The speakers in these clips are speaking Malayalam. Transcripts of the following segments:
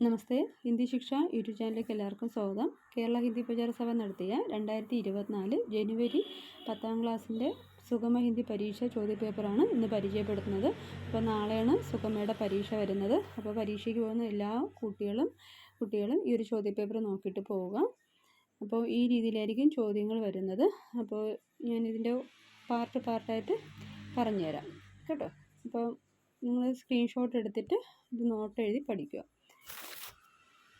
നമസ്തേ. ഹിന്ദി ശിക്ഷ യൂട്യൂബ് ചാനലിലേക്ക് എല്ലാവർക്കും സ്വാഗതം. കേരള ഹിന്ദി പ്രചാര സഭ നടത്തിയ രണ്ടായിരത്തി ഇരുപത്തിനാല് ജനുവരി പത്താം ക്ലാസ്സിന്റെ സുഗമ ഹിന്ദി പരീക്ഷ ചോദ്യപേപ്പറാണ് ഇന്ന് പരിചയപ്പെടുത്തുന്നത്. അപ്പോൾ നാളെയാണ് സുഗമയുടെ പരീക്ഷ വരുന്നത്. അപ്പോൾ പരീക്ഷയ്ക്ക് പോകുന്ന എല്ലാ കുട്ടികളും കുട്ടികളും ഈ ഒരു ചോദ്യപേപ്പർ നോക്കിയിട്ട് പോവുക. അപ്പോൾ ഈ രീതിയിലായിരിക്കും ചോദ്യങ്ങൾ വരുന്നത്. അപ്പോൾ ഞാനിതിന്റെ പാർട്ട് പാർട്ടായിട്ട് പറഞ്ഞുതരാം. കേട്ടോ? അപ്പോൾ നിങ്ങൾ സ്ക്രീൻഷോട്ട് എടുത്തിട്ട് ഇത് നോട്ട് എഴുതി പഠിക്കുക.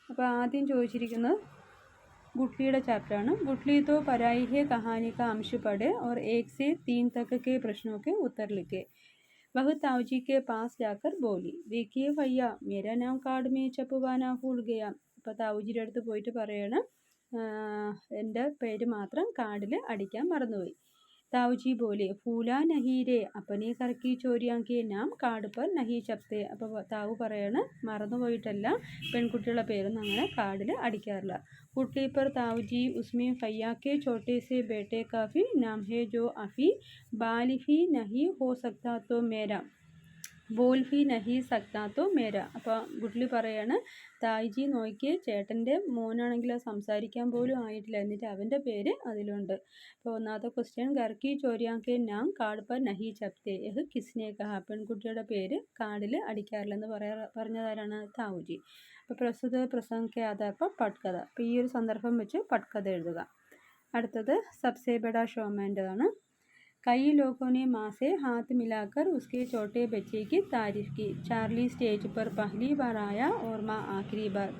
അപ്പോൾ ആദ്യം ചോദിച്ചിരിക്കുന്നത് गुटली चैप्टर गुटली तो पराई है कहानी का अंश पढ़े और एक से तीन तक के प्रश्नों के उत्तर लिखे वह ताऊजी के पास जाकर बोली देखिए भैया मेरा नाम कार्ड में छपवाना भूल गया അപ്പോൾ താവൂജിയുടെ അടുത്ത് പോയിട്ട് പറയണം എന്റെ പേര് മാത്രം കാർഡിൽ അടിക്കാൻ മറന്നുപോയി താവുജി ബോലെ ഫൂല നഹീരെ അപ്പനെ കറക്കി ചോരിയാക്കിയ നാം കാർഡ് പർ നഹി ചപ്തേ അപ്പോൾ താവു പറയാണ് മറന്നുപോയിട്ടല്ല പെൺകുട്ടികളുടെ പേരൊന്നും അങ്ങനെ കാർഡിൽ അടിക്കാറില്ല कुटली पर ताऊजी उसमें फैया के छोटे से बेटे का भी नाम है जो अभी बाल ही नहीं हो सकता तो मेरा ബോൽ ഹി നഹി സക്താത്തോ മേര. അപ്പോൾ ഗുഡ്ലി പറയാണ് തായ്ജി നോക്കിയേ ചേട്ടന്റെ മോനാണെങ്കിൽ സംസാരിക്കാൻ പോലും ആയിട്ടില്ല. എന്നിട്ട് അവന്റെ പേര് അതിലുണ്ട്. അപ്പോൾ ഒന്നാമത്തെ ക്വസ്റ്റ്യൻ ഗർക്കി ചോരിയാക്കെ കാർഡ് പർ നഹി ചപ്തേ? യഹ് കിസ്നെ പെൺകുട്ടിയുടെ പേര് കാർഡിൽ അടിക്കാറില്ലെന്ന് പറയാ പറഞ്ഞതാരാണ് താവുജി. അപ്പോൾ പ്രസ്തുത പ്രസംഗത്തെ ആധാർ പട്കഥ. അപ്പോൾ ഈ ഒരു സന്ദർഭം വെച്ച് പട്കഥ എഴുതുക. അടുത്തത് സബ്സേബഡ ഷോമാന്റെതാണ് कई लोगों ने माँ से हाथ मिलाकर उसके छोटे बच्चे की तारीफ की चार्ली स्टेज पर पहली बार आया और माँ आखिरी बार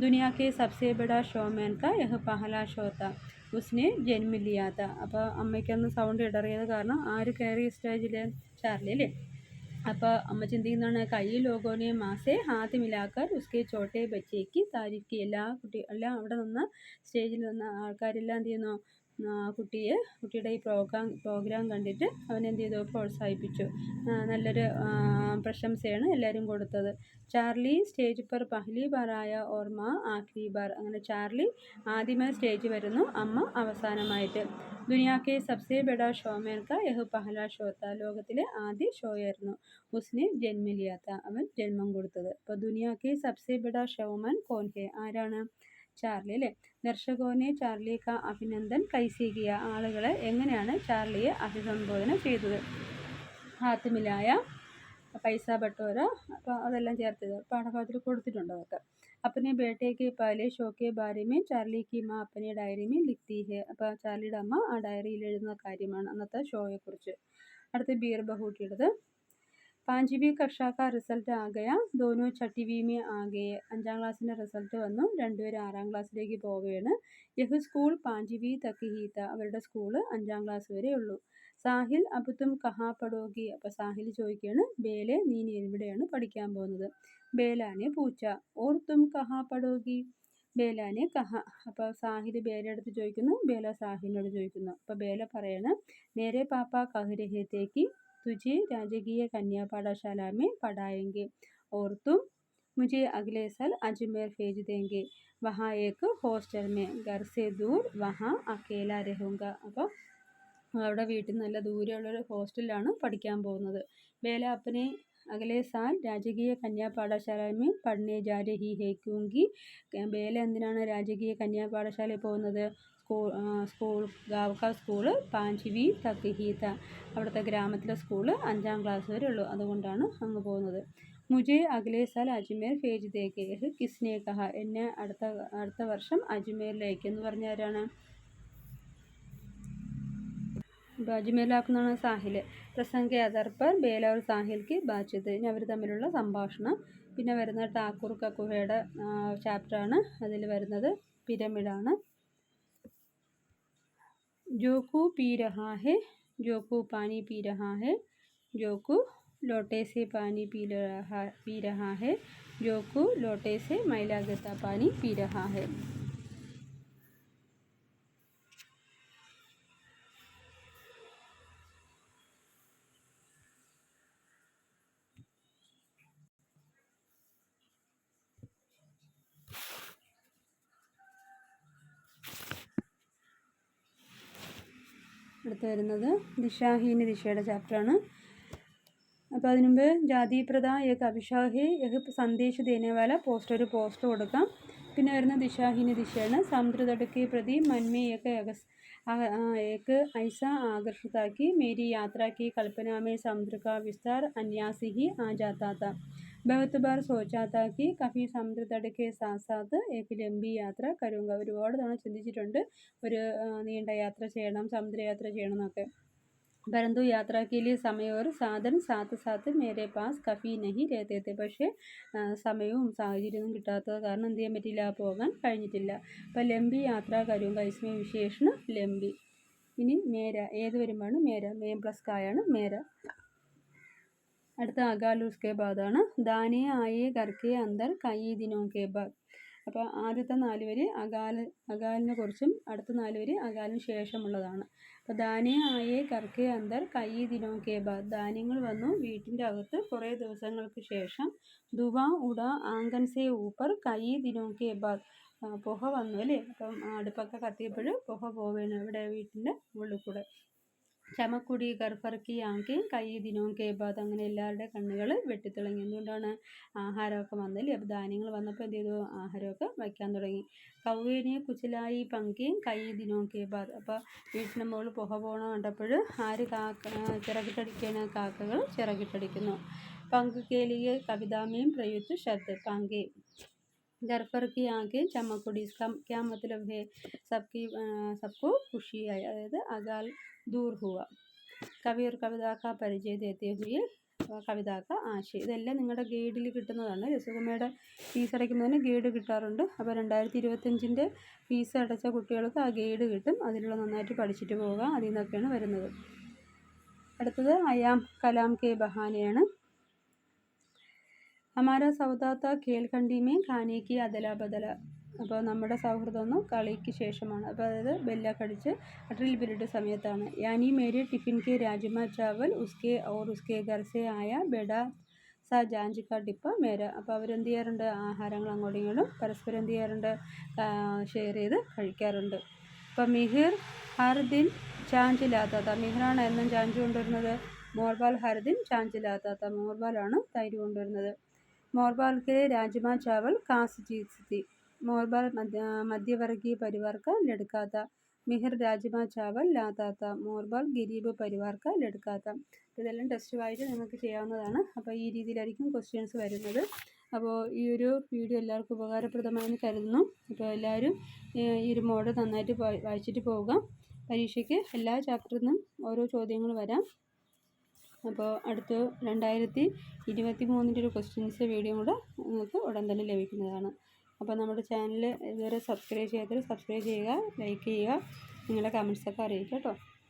दुनिया के सबसे बड़ा शोमैन का यह पहला ഷോ था ഉസ്നെ ജന്മ ലിയാത്ത അപ്പോൾ അമ്മയ്ക്കൊന്ന് സൗണ്ട് ഇടറിയത് കാരണം ആര് കയറിയ സ്റ്റേജിൽ ചാർലി അല്ലേ അപ്പോൾ അമ്മ ചിന്തിക്കുന്നതാണ് കൈ ലോകോനെ മാസെ ഹാത്ത് മിലാക്കർ ഉസ്കെ ചോട്ടെ ബച്ചേക്ക് താരിഫ് എല്ലാ കുട്ടി എല്ലാം അവിടെ നിന്ന് സ്റ്റേജിൽ നിന്ന് ആൾക്കാരെല്ലാം എന്ത് ചെയ്യുന്നു കുട്ടിയെ കുട്ടിയുടെ ഈ പ്രോഗ്രാം പ്രോഗ്രാം കണ്ടിട്ട് അവൻ എന്ത് ചെയ്തു? പ്രോത്സാഹിപ്പിച്ചു. നല്ലൊരു പ്രശംസയാണ് എല്ലാവരും കൊടുത്തത്. ചാർലി സ്റ്റേജ് പർ പഹ്ലി ബാറായ ഓർമ്മ ആഖ്രി ബാർ അങ്ങനെ ചാർലി ആദ്യമായി സ്റ്റേജ് വരുന്നു. അമ്മ അവസാനമായിട്ട്. ദുനിയാക്കെ സബ്സേ ബെഡ ഷോമേൻ കാ യഹ് പഹല ഷോത്ത. ലോകത്തിലെ ആദ്യ ഷോയായിരുന്നു ഉസ്നെ ജന്മിലിയാത്ത അവൻ ജന്മം കൊടുത്തത്. അപ്പോൾ ദുനിയാക്കെ സബ്സേ ബെഡ ഷോമാൻ കോൻ ഹെ? ആരാണ്? ചാർലി അല്ലേ ദർശകോനെ ചാർലി കാ അഭിനന്ദൻ കൈസീകിയ ആളുകളെ എങ്ങനെയാണ് ചാർലിയെ അഭിസംബോധന ചെയ്തത് ഹാത്തിമിലായ പൈസ ബട്ടോര അപ്പോൾ അതെല്ലാം ചേർത്തത് പാഠഭാഗത്തിൽ കൊടുത്തിട്ടുണ്ട് അതൊക്കെ अपने बेटे के पहले शो के बारे में ചാർലി की മാ अपनी ഡയറി में लिखती है അപ്പോൾ ചാർലിയുടെ അമ്മ ആ ഡയറിയിൽ എഴുതുന്ന കാര്യമാണ് അന്നത്തെ ഷോയെക്കുറിച്ച് അടുത്ത ബീർ ബഹൂട്ടിയുടേത് പാഞ്ചിവി ബി കാ റിസൾട്ട് ആകയ ഗയ. ചട്ടി ഭീമി മേ ആ ഗയെ അഞ്ചാം ക്ലാസ്സിന്റെ റിസൾട്ട് വന്നു. രണ്ടുപേരും ആറാം ക്ലാസ്സിലേക്ക് പോവുകയാണ്. യഹു സ്കൂൾ പാഞ്ചിവി ബി തക്കിഹീത്ത അവരുടെ സ്കൂൾ അഞ്ചാം ക്ലാസ് വരെ ഉള്ളൂ. സാഹിൽ അബ് തും കഹാ പഠോഗി അപ്പോൾ സാഹിൽ ചോദിക്കുകയാണ് ബേലെ നീ എവിടെയാണ് പഠിക്കാൻ പോകുന്നത്? ബേലാനെ പൂച്ച. ഓർ തും കഹാ പഠോഗി ബേലാനെ കഹ. അപ്പോൾ സാഹിൽ ബേല അടുത്ത് ചോദിക്കുന്നു. ബേല സാഹിലിനോട് ചോദിക്കുന്നു. അപ്പോൾ ബേല പറയാണ് നേരെ പാപ്പ കഹ് രഹേത്തേക്ക് तुझे राजकीय कन्या पाठशाला में पढ़ाएंगे और तुम मुझे अगले साल अजमेर भेज देंगे वहाँ एक हॉस्टल में घर से दूर वहाँ अकेला रहूँगा അപ്പോൾ അവിടെ വീട്ടിൽ നല്ല ദൂരെയുള്ളൊരു ഹോസ്റ്റലിലാണ് പഠിക്കാൻ പോകുന്നത് ബേല അപ്പനെ അഗലെ സാൽ രാജകീയ കന്യാ പാഠശാല में പഠനെ जा रही है क्योंकि ബേല എന്തിനാണ് രാജകീയ കന്യാ പാഠശാലയിൽ പോകുന്നത് സ്കൂൾ സ്കൂൾ ഗാവ് കാ സ്കൂൾ പാഞ്ചിവി തക്ക് ഹീത്ത അവിടുത്തെ ഗ്രാമത്തിലെ സ്കൂള് അഞ്ചാം ക്ലാസ് വരെ ഉള്ളൂ അതുകൊണ്ടാണ് അങ്ങ് പോകുന്നത് മുജെ അഗലെ സാൽ അജ്മേർ ഭേജ് ദേക്കെ യഹ് കിസ്നെ കഹ എന്നെ അടുത്ത അടുത്ത വർഷം അജ്മേറിലേക്ക് എന്ന് പറഞ്ഞ ആരാണ് അപ്പോൾ അജ്മേറിലാക്കുന്നതാണ് സാഹിൽ പ്രസംഗ ആധാർ പർ ബേല और സാഹിൽ की ബാച്യത് ഇനി അവർ തമ്മിലുള്ള സംഭാഷണം പിന്നെ വരുന്ന ടാക്കൂർ കക്കുഹയുടെ ചാപ്റ്ററാണ് അതിൽ വരുന്നത് പിരമിഡാണ് जोकू पी रहा है जोकू पानी पी रहा है जोकू लोटे से पानी पी रहा पी रहा है जोकू लोटे से मैला गता पानी पी रहा है അടുത്ത് വരുന്നത് ദിശാഹീന ദിശയുടെ ചാപ്റ്ററാണ്. അപ്പോൾ അതിനു മുമ്പ് ജാതി പ്രദ ഏക് അഭിഷാഹി ഏക് സന്ദേശ ദേനവാല പോസ്റ്റ് ഒരു പോസ്റ്റ് കൊടുക്കാം. പിന്നെ വരുന്ന ദിശാഹീന ദിശയാണ്. സമുദ്രതടുക്കി പ്രതി മന്മി ഏക ഏകസ് ഐസ ആകർഷിതാക്കി മേരി യാത്രാക്കി കൽപ്പനാമേ സംതൃക വിസ്താർ അന്യാസിഹി ആ ജാത്താത്ത कल्पना में समुद्र का विस्तार अन्यासी ही आ जाता था बहुत बार सोचा था कि कभी समुद्र तट के साथ साथ एक लंबी യാത്ര കരുങ്ക ഒരുപാട് തവണ ചിന്തിച്ചിട്ടുണ്ട് ഒരു ആ, നീണ്ട യാത്ര ചെയ്യണം സമുദ്രയാത്ര ചെയ്യണം എന്നൊക്കെ परंतु यात्रा के लिए समय और साधन साथ साथ मेरे पास कभी नहीं रहते थे പക്ഷേ ആ, സമയവും സാഹചര്യവും കിട്ടാത്തത് കാരണം എന്ത് ചെയ്യാൻ പറ്റില്ല പോകാൻ കഴിഞ്ഞിട്ടില്ല അപ്പോൾ ലംബി യാത്ര കരും കൈസ്മയ വിശേഷണ ലംബി ഇനി മേര ഏത് വരുമ്പോഴാണ് മേര മേം പ്ലസ് കായാണ് മേര അടുത്ത അകാലൂസ് കെ ബാദാണ് ദാനേ ആയേ കർക്കെ അന്തർ ദിനോ കെ ബാദ്. അപ്പോൾ ആദ്യത്തെ നാല് വരി അകാല അകാലിനെ കുറിച്ചും അടുത്ത നാല് വരി അകാലിന് ശേഷമുള്ളതാണ്. അപ്പോൾ ദാനെ ആയേ കർക്കെ അന്തർ കയ്യി ദിനോ കെ ബാദ്. ധാന്യങ്ങൾ വന്നു വീട്ടിന്റെ അകത്ത് കുറേ ദിവസങ്ങൾക്ക് ശേഷം. ദുവ ഉട ആങ്കൻ സേ ഊപ്പർ കയ്യി ദിനോ കെ ബാദ്. പുക വന്നു അല്ലേ? അപ്പം അടുപ്പൊക്കെ കത്തിയപ്പോൾ പുക പോവുകയാണ് ഇവിടെ വീട്ടിന്റെ ഉള്ളിൽ കൂടെ. ചമക്കുടി കർഫർക്കി ആങ്കി കൈ ദിനവും കേബാദ് അങ്ങനെ എല്ലാവരുടെ കണ്ണുകൾ വെട്ടിത്തിളങ്ങി. എന്തുകൊണ്ടാണ് ആഹാരമൊക്കെ വന്നല്ലേ അപ്പോൾ ധാന്യങ്ങൾ വന്നപ്പോൾ എന്ത് ചെയ്തു? ആഹാരമൊക്കെ വയ്ക്കാൻ തുടങ്ങി. കൗവേനിയെ കുച്ചിലായി പങ്കി കൈ ദിനവും കേബാദ്. അപ്പോൾ വീട്ടിന് മുകളിൽ പുക പോകണ കണ്ടപ്പോൾ ആര് കാക്ക ചിറകിട്ടടിക്കാണ്? കാക്കകൾ ചിറകിട്ടടിക്കുന്നു. പങ്ക് കേലിയെ കവിതാമയും പ്രയുത്ത് ശ്രദ്ധ പങ്കെ. घर पर की आंखें चमक उठी इसका क्या मतलब है? सबकी सबको खुशी अजाल दूर हुआ। കവി ഒരു കവിതാക്ക പരിചയ ദേത്യഹുയെ കവിതാക്ക ആശയം ഇതെല്ലാം നിങ്ങളുടെ ഗൈഡിൽ കിട്ടുന്നതാണ്. രസകുമയുടെ ഫീസ് അടയ്ക്കുന്നതിന് ഗൈഡ് കിട്ടാറുണ്ട്. അപ്പോൾ രണ്ടായിരത്തി ഇരുപത്തഞ്ചിന്റെ ഫീസ് അടച്ച കുട്ടികൾക്ക് ആ ഗൈഡ് കിട്ടും. അതിലുള്ള നന്നായിട്ട് പഠിച്ചിട്ട് പോവുക അതിൽ നിന്നൊക്കെയാണ് വരുന്നത്. അടുത്തത് I am Kalam K ബഹാനയാണ്. Hamara സൗദാത്ത കേൾക്കണ്ടി may ഖാനെ കി അദല ബദല. അപ്പോൾ നമ്മുടെ സൗഹൃദമൊന്നും കളിക്ക് ശേഷമാണ്. അപ്പോൾ അതായത് ബെല്ല കടിച്ച് ഡ്രിൽ പീരീഡ് സമയത്താണ്. യാനി മേരി ടിഫിൻ കെ രാജ്മ ചാവൽ ഉസ്കെ ഓർ ഉസ്കെ ഗർസെ ആയ ബെഡ സ ജാഞ്ചിക്ക ഡിപ്പ മേര. അപ്പോൾ അവരെന്ത് ചെയ്യാറുണ്ട്? ആഹാരങ്ങൾ അങ്ങോട്ടും ഇങ്ങോട്ടും പരസ്പരം എന്ത് ചെയ്യാറുണ്ട്? ഷെയർ ചെയ്ത് കഴിക്കാറുണ്ട്. അപ്പോൾ മിഹിർ ഹർദിൻ ചാഞ്ചിലാത്താത്ത. മിഹിറാണ് എന്നും ചാഞ്ച് കൊണ്ടുവരുന്നത്. മോർബാൽ ഹർദിൻ ചാഞ്ചിലാത്താത്ത. മോർബാലാണ് തൈര് കൊണ്ടുവരുന്നത്. മോർബാൾക്കിലെ രാജ്മ ചാവൽ കാസ് ജീസ്തി മോർബാൽ മധ്യ മധ്യവർഗീയ പരിവാർക്ക് ലഡുക്കാത്ത മിഹിർ രാജ്മ ചാവൽ ലാതാത്ത. മോർബാൽ ഗരീബ് പരിവാർക്ക് ലഡുക്കാത്ത ഇതെല്ലാം ടെസ്റ്റ് വായിച്ച് നിങ്ങൾക്ക് ചെയ്യാവുന്നതാണ്. അപ്പോൾ ഈ രീതിയിലായിരിക്കും ക്വസ്റ്റ്യൻസ് വരുന്നത്. അപ്പോൾ ഈ ഒരു വീഡിയോ എല്ലാവർക്കും ഉപകാരപ്രദമായെന്ന് കരുതുന്നു. അപ്പോൾ എല്ലാവരും ഈ ഒരു മോഡ് നന്നായിട്ട് വായിച്ചിട്ട് പോവുക. പരീക്ഷയ്ക്ക് എല്ലാ ചാപ്റ്ററിൽ നിന്നും ഓരോ ചോദ്യങ്ങൾ വരാം. അപ്പോൾ അടുത്ത രണ്ടായിരത്തി ഇരുപത്തി മൂന്നിന്റെ ഒരു ക്വസ്റ്റ്യൻസ് വീഡിയോ കൂടെ നിങ്ങൾക്ക് ഉടൻ തന്നെ ലഭിക്കുന്നതാണ്. അപ്പോൾ നമ്മുടെ ചാനൽ ഇതുവരെ സബ്സ്ക്രൈബ് ചെയ്യാത്തവർ സബ്സ്ക്രൈബ് ചെയ്യുക ലൈക്ക് ചെയ്യുക നിങ്ങളുടെ കമൻസൊക്കെ അറിയിക്കുക കേട്ടോ.